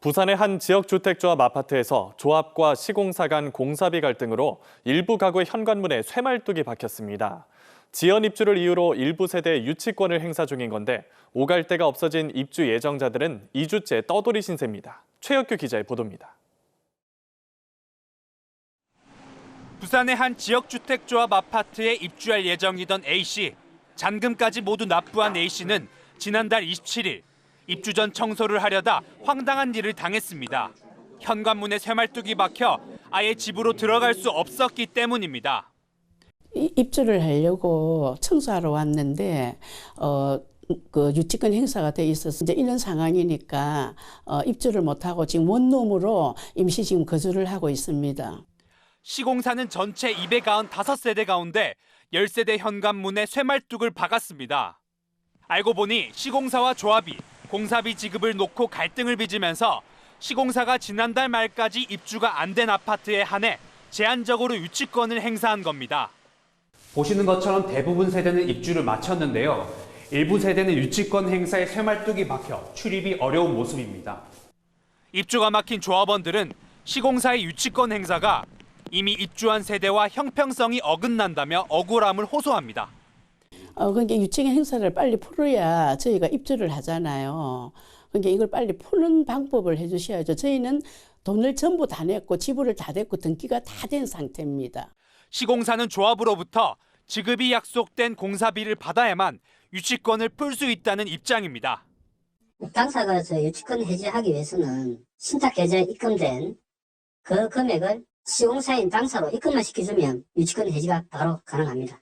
부산의 한 지역 주택조합 아파트에서 조합과 시공사 간 공사비 갈등으로 일부 가구의 현관문에 쇠말뚝이 박혔습니다. 지연 입주를 이유로 일부 세대의 유치권을 행사 중인 건데 오갈 데가 없어진 입주 예정자들은 2주째 떠돌이 신세입니다. 최혁규 기자의 보도입니다. 부산의 한 지역주택조합 아파트에 입주할 예정이던 A씨. 잔금까지 모두 납부한 A씨는 지난달 27일 입주 전 청소를 하려다 황당한 일을 당했습니다. 현관문에 쇠말뚝이 박혀 아예 집으로 들어갈 수 없었기 때문입니다. 이- 입주를 하려고 청소하러 왔는데 어, 그 유치권 행사가 돼 있어서 이제 이런 상황이니까 어, 입주를 못하고 지금 원룸으로 임시 지금 거주를 하고 있습니다. 시공사는 전체 295세대 가운데 10세대 현관문에 쇠말뚝을 박았습니다. 알고 보니 시공사와 조합이 공사비 지급을 놓고 갈등을 빚으면서 시공사가 지난달 말까지 입주가 안 된 아파트에 한해 제한적으로 유치권을 행사한 겁니다. 보시는 것처럼 대부분 세대는 입주를 마쳤는데요. 일부 세대는 유치권 행사에 쇠말뚝이 박혀 출입이 어려운 모습입니다. 입주가 막힌 조합원들은 시공사의 유치권 행사가 이미 입주한 세대와 형평성이 어긋난다며 억울함을 호소합니다. 어, 그러니까 유치권 행사를 빨리 풀어야 저희가 입주를 하잖아요. 그러니까 이걸 빨리 푸는 방법을 해주셔야죠. 저희는 돈을 전부 다 냈고 지불을 다 됐고 등기가 다 된 상태입니다. 시공사는 조합으로부터 지급이 약속된 공사비를 받아야만 유치권을 풀 수 있다는 입장입니다. 당사가 저 유치권 해지하기 위해서는 신탁 계좌에 입금된 그 금액을 시공사인 당사로 입금만 시켜주면 유치권 해지가 바로 가능합니다.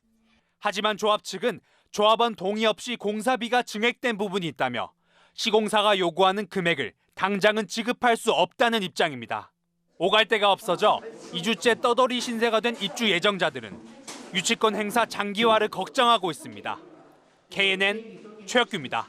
하지만 조합 측은 조합원 동의 없이 공사비가 증액된 부분이 있다며 시공사가 요구하는 금액을 당장은 지급할 수 없다는 입장입니다. 오갈 데가 없어져 2주째 떠돌이 신세가 된 입주 예정자들은 유치권 행사 장기화를 걱정하고 있습니다. KNN 최혁규입니다.